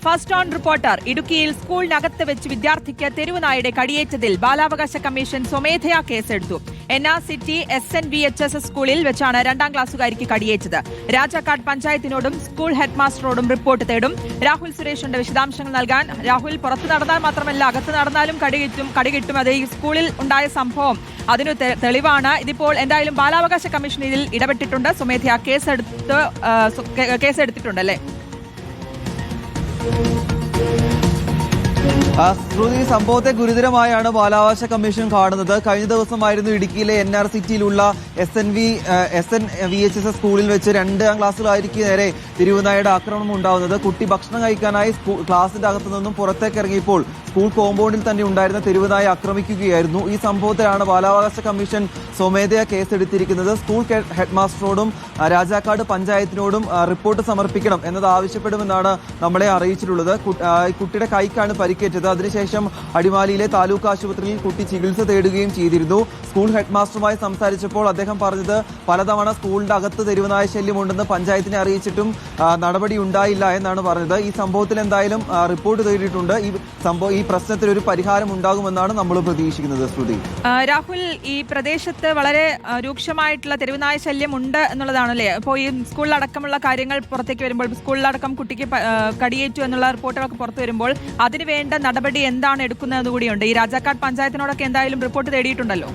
First on reporter ഇടുക്കിയിൽ സ്കൂളിനകത്ത് വെച്ച് വിദ്യാർത്ഥിക്ക് തെരുവുനായുടെ കടിയേറ്റതിൽ ബാലാവകാശ കമ്മീഷൻ സ്വമേധയാ കേസെടുത്തു. N R city S N V H S S സ്കൂളിൽ വെച്ചാണ് രണ്ടാം ക്ലാസ്സുകാരിക്ക് കടിയേറ്റത്. രാജാക്കാട് പഞ്ചായത്തിനോടും സ്കൂൾ ഹെഡ്മാസ്റ്ററോടും റിപ്പോർട്ട് തേടും. രാഹുൽ സുരേഷിന്റെ വിശദാംശങ്ങൾ നൽകാൻ രാഹുൽ പുറത്ത് നടന്നാൽ മാത്രമല്ല അകത്ത് നടന്നാലും കടികിട്ടും കടികിട്ടും. അത് ഈ സ്കൂളിൽ ഉണ്ടായ സംഭവം. അതിന് തെളിവാണ്. ഇതിപ്പോൾ എന്തായാലും ബാലാവകാശ കമ്മീഷൻ ഇതിൽ ഇടപെട്ടിട്ടുണ്ട്. സ്വമേധയാ കേസെടുത്ത് ആ, Thank you. ശ്രുതി സംഭവത്തെ ഗുരുതരമായാണ് ബാലാവകാശ കമ്മീഷൻ കാണുന്നത്. കഴിഞ്ഞ ദിവസമായിരുന്നു ഇടുക്കിയിലെ N R സിറ്റിയിലുള്ള S N V S N V H S S സ്കൂളിൽ വെച്ച് രണ്ടാം ക്ലാസ്സിലായിരിക്കും നേരെ തിരുവനായുടെ ആക്രമണം ഉണ്ടാവുന്നത്. കുട്ടി ഭക്ഷണം കഴിക്കാനായി ക്ലാസിന്റെ അകത്തു നിന്നും പുറത്തേക്ക് ഇറങ്ങിയപ്പോൾ സ്കൂൾ കോമ്പൗണ്ടിൽ തന്നെ ഉണ്ടായിരുന്ന തിരുവനായ ആക്രമിക്കുകയായിരുന്നു. ഈ സംഭവത്തിലാണ് ബാലാവകാശ കമ്മീഷൻ സ്വമേധയാ കേസെടുത്തിരിക്കുന്നത്. സ്കൂൾ ഹെഡ്മാസ്റ്ററോടും ഹെഡ് മാസ്റ്ററോടും രാജാക്കാട് പഞ്ചായത്തിനോടും റിപ്പോർട്ട് സമർപ്പിക്കണം എന്നത് ആവശ്യപ്പെടുമെന്നാണ് നമ്മളെ അറിയിച്ചിട്ടുള്ളത്. കുട്ടിയുടെ കൈക്കാണ് പരിക്കേറ്റത്. അതിനുശേഷം അടിമാലിയിലെ താലൂക്ക് ആശുപത്രിയിൽ കുട്ടി ചികിത്സ തേടുകയും ചെയ്തിരുന്നു. സ്കൂൾ ഹെഡ് മാസ്റ്ററുമായി സംസാരിച്ചപ്പോൾ അദ്ദേഹം പറഞ്ഞത് പലതവണ സ്കൂളിന്റെ അകത്ത് തെരുവനായ ശല്യമുണ്ടെന്ന് പഞ്ചായത്തിനെ അറിയിച്ചിട്ടും നടപടി ഉണ്ടായില്ല എന്നാണ് പറഞ്ഞത്. ഈ സംഭവത്തിൽ എന്തായാലും റിപ്പോർട്ട് തേടിയിട്ടുണ്ട്. ഈ സംഭവം ഈ പ്രശ്നത്തിൽ ഒരു പരിഹാരം ഉണ്ടാകുമെന്നാണ് നമ്മൾ പ്രതീക്ഷിക്കുന്നത് ശ്രുതി. രാഹുൽ ഈ പ്രദേശത്ത് വളരെ രൂക്ഷമായിട്ടുള്ള തെരുവുനായ ശല്യം ഉണ്ട് എന്നുള്ളതാണല്ലേ? അപ്പോൾ ഈ സ്കൂളിലടക്കമുള്ള കാര്യങ്ങൾ പുറത്തേക്ക് വരുമ്പോൾ സ്കൂളിലടക്കം കുട്ടിക്ക് കടിയേറ്റു എന്നുള്ള റിപ്പോർട്ടുകളൊക്കെ പുറത്തു വരുമ്പോൾ അതിന് വേണ്ട നടപടി എന്താണ് എടുക്കുന്നത് കൂടിയുണ്ട്. ഈ രാജാക്കാട് പഞ്ചായത്തിനോടൊക്കെ എന്തായാലും report തേടിയിട്ടുണ്ടല്ലോ.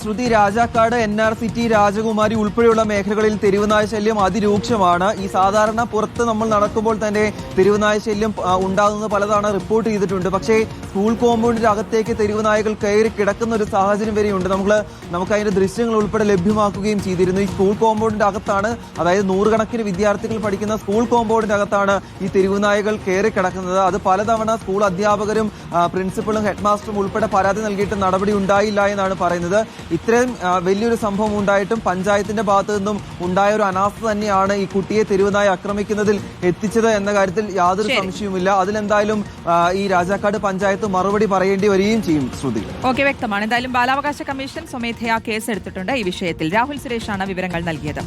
Shruti Rajakkad N R city Rajakumari ഉൾപ്പെടെയുള്ള മേഖലകളിൽ തെരുവുനായ ശല്യം അതിരൂക്ഷമാണ്. ഈ സാധാരണ പുറത്ത് നമ്മൾ നടക്കുമ്പോൾ തന്നെ തെരുവുനായ ശല്യം ഉണ്ടാകുന്നത് പലതാണ് റിപ്പോർട്ട് ചെയ്തിട്ടുണ്ട്. പക്ഷേ സ്കൂൾ കോമ്പൗണ്ടിന്റെ അകത്തേക്ക് തെരുവുനായകൾ കയറി കിടക്കുന്ന ഒരു സാഹചര്യം വരെയുണ്ട്. നമ്മൾ നമുക്ക് അതിന്റെ ദൃശ്യങ്ങൾ ഉൾപ്പെടെ ലഭ്യമാക്കുകയും ചെയ്തിരുന്നു. ഈ സ്കൂൾ കോമ്പൗണ്ടിന്റെ അകത്താണ് അതായത് നൂറുകണക്കിന് വിദ്യാർത്ഥികൾ പഠിക്കുന്ന സ്കൂൾ കോമ്പൗണ്ടിന്റെ അകത്താണ് ഈ തെരുവുനായകൾ കയറി കിടക്കുന്നത്. അത് പലതവണ സ്കൂൾ അധ്യാപകരും പ്രിൻസിപ്പളും ഹെഡ് ഉൾപ്പെടെ പരാതി നൽകിയിട്ട് നടപടി ഉണ്ടായില്ല എന്നാണ് പറയുന്നത്. ഇത്രയും വലിയൊരു സംഭവം ഉണ്ടായിട്ടും പഞ്ചായത്തിന്റെ ഭാഗത്തു നിന്നും ഉണ്ടായ ഒരു അനാസ്ഥ തന്നെയാണ് ഈ കുട്ടിയെ തെരുവുനായി ആക്രമിക്കുന്നതിൽ എത്തിച്ചത് എന്ന കാര്യത്തിൽ യാതൊരു സംശയവുമില്ല. അതിലെന്തായാലും ഈ രാജാക്കാട് പഞ്ചായത്ത് മറുപടി പറയേണ്ടി വരികയും ചെയ്യും ശ്രുതി. ഓക്കെ വ്യക്തമാണ്. എന്തായാലും ബാലാവകാശ കമ്മീഷൻ സ്വമേധയാ കേസ് എടുത്തിട്ടുണ്ട് ഈ വിഷയത്തിൽ. രാഹുൽ സുരേഷാണ് വിവരങ്ങൾ നൽകിയത്.